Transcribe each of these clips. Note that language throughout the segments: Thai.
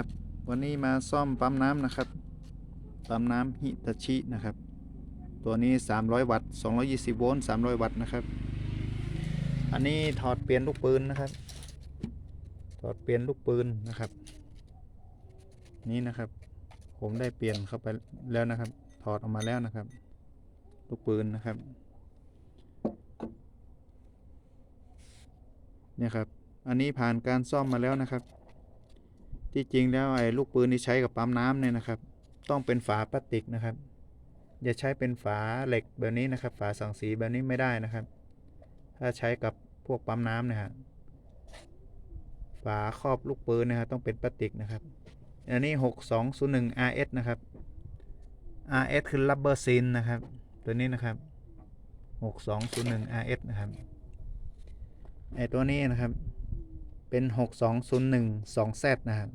ครับ วันนี้มาซ่อมปั๊มน้ำนะครับ ปั๊มน้ำฮิตาชินะครับ ตัวนี้ 300 วัตต์ 220 โวลต์ 300 วัตต์นะครับ อันนี้ถอดเปลี่ยนลูกปืนนะครับ ถอดเปลี่ยนลูกปืนนะครับ นี่นะครับ ผมได้เปลี่ยนเข้าไปแล้วนะครับ ถอดออกมาแล้วนะครับ ลูกปืนนะครับเนี่ยครับ อันนี้ผ่านการซ่อมมาแล้วนะครับ ที่จริงแล้วไอ้ลูกปืนที่ใช้กับปั๊มน้ำเนี่ยนะครับ ต้องเป็นฝาพลาสติกนะครับ อย่าใช้เป็นฝาเหล็กแบบนี้นะครับ ฝาสังสีแบบนี้ไม่ได้นะครับ ถ้าใช้กับพวกปั๊มน้ำนะฮะฝาครอบลูกปืนนะฮะต้องเป็นพลาสติกนะครับ อันนี้ 6201 RS นะครับ RS คือ rubber seal นะครับ ตัวนี้นะครับ 6201 RS นะครับไอตัวนี้นะครับเป็น 6201 2Z นะครับ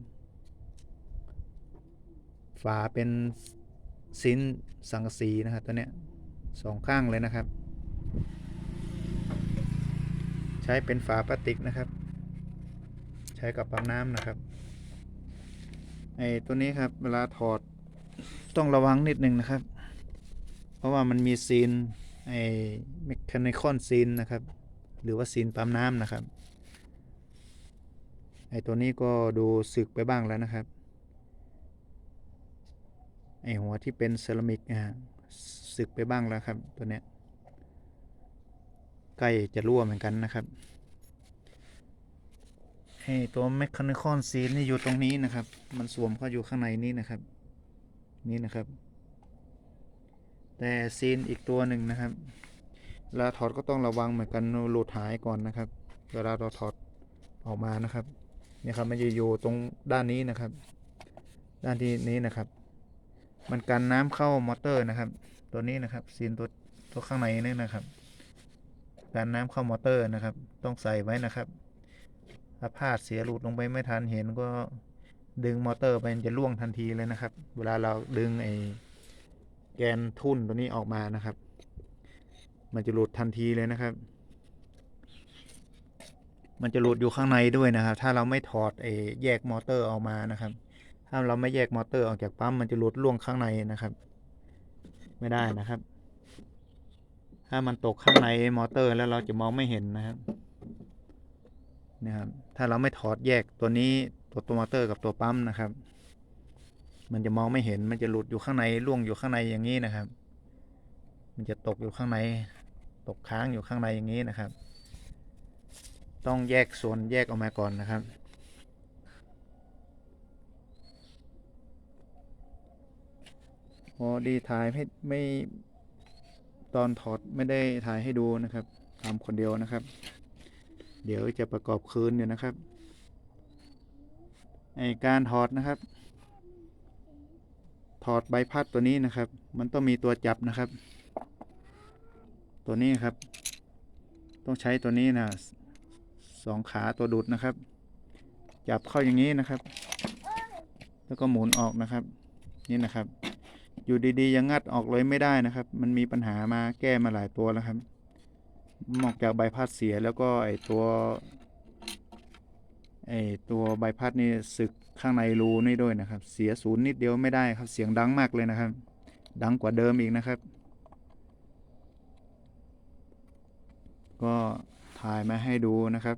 ฝาเป็นซินสังกะสีนะครับตัวเนี้ยสองข้างเลยนะครับ ใช้เป็นฝาพลาสติกนะครับ ใช้กับปั๊มน้ำนะครับไอตัวนี้ครับเวลาถอดต้องระวังนิดนึงนะครับ เพราะว่ามันมีซีนไอเมคานิคอนซีนนะครับ หรือว่าซีนปั๊มน้ำนะครับไอตัวนี้ก็ดูสึกไปบ้างแล้วนะครับ ไอหัวที่เป็นเซรามิกนะฮะสึกไปบ้างแล้วครับตัวเนี้ยใกล้จะรั่วเหมือนกันนะครับไอตัวเมคานิคอนซีนนี่อยู่ตรงนี้นะครับ มันสวมเข้าอยู่ข้างในนี้นะครับ นี่นะครับ แต่ซีนอีกตัวหนึ่งนะครับเวลาถอดก็ต้องระวังเหมือนกันหลุดหายก่อนนะครับ เวลาเราถอดออกมานะครับ เนี่ยครับมันจะอยู่ตรงด้านนี้นะครับ ด้านที่นี้นะครับ มันกันน้ำเข้ามอเตอร์นะครับ ตัวนี้นะครับซีนตัวตัวข้างในนี่นะครับ กันน้ำเข้ามอเตอร์นะครับ ต้องใส่ไว้นะครับ ถ้าพลาดเสียหลุดลงไปไม่ทันเห็นก็ดึงมอเตอร์ไปจะล่วงทันทีเลยนะครับ เวลาเราดึงไอ้แกนทุ่นตัวนี้ออกมานะครับ มันจะหลุดทันทีเลยนะครับ มันจะหลุดอยู่ข้างในด้วยนะครับ ถ้าเราไม่ถอดไอ้แยกมอเตอร์ออกมานะครับ ถ้าเราไม่แยกมอเตอร์ออกจากปั๊มมันจะหลุดล่วงข้างในนะครับ ไม่ได้นะครับ ถ้ามันตกข้างในมอเตอร์แล้วเราจะมองไม่เห็นนะครับนะครับ ถ้าเราไม่ถอดแยกตัวนี้ตัวตัวมอเตอร์กับตัวปั๊มนะครับ มันจะมองไม่เห็นมันจะหลุดอยู่ข้างในล่วงอยู่ข้างในอย่างนี้นะครับ มันจะตกอยู่ข้างใน ตกค้างอยู่ข้างในอย่างนี้นะครับ ต้องแยกส่วนแยกออกมาก่อนนะครับ พอดีถ่ายให้ไม่ตอนถอดไม่ได้ถ่ายให้ดูนะครับทำคนเดียวนะครับ เดี๋ยวจะประกอบคืนอยู่นะครับไอการถอดนะครับ ถอดใบพัดตัวนี้นะครับ มันต้องมีตัวจับนะครับ ตัวนี้ครับ ต้องใช้ตัวนี้นะสองขาตัวดูดนะครับ จับเข้าอย่างนี้นะครับ แล้วก็หมุนออกนะครับ นี่นะครับ อยู่ดีๆยังงัดออกเลยไม่ได้นะครับ มันมีปัญหามาแก้มาหลายตัวแล้วครับนอกจากใบพัดเสียแล้วก็ไอตัวไอตัวใบพัดนี่สึกข้างในรูนี่ด้วยนะครับ เสียศูนย์นิดเดียวไม่ได้ครับ เสียงดังมากเลยนะครับ ดังกว่าเดิมอีกนะครับ ก็ถ่ายมาให้ดูนะครับ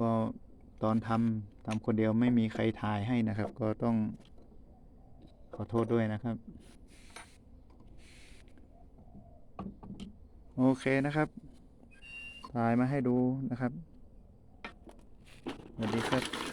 ก็ตอนทำทำคนเดียวไม่มีใครถ่ายให้นะครับ ก็ต้อง ขอโทษด้วยนะครับ โอเคนะครับ ถ่ายมาให้ดูนะครับสวัสดีครับ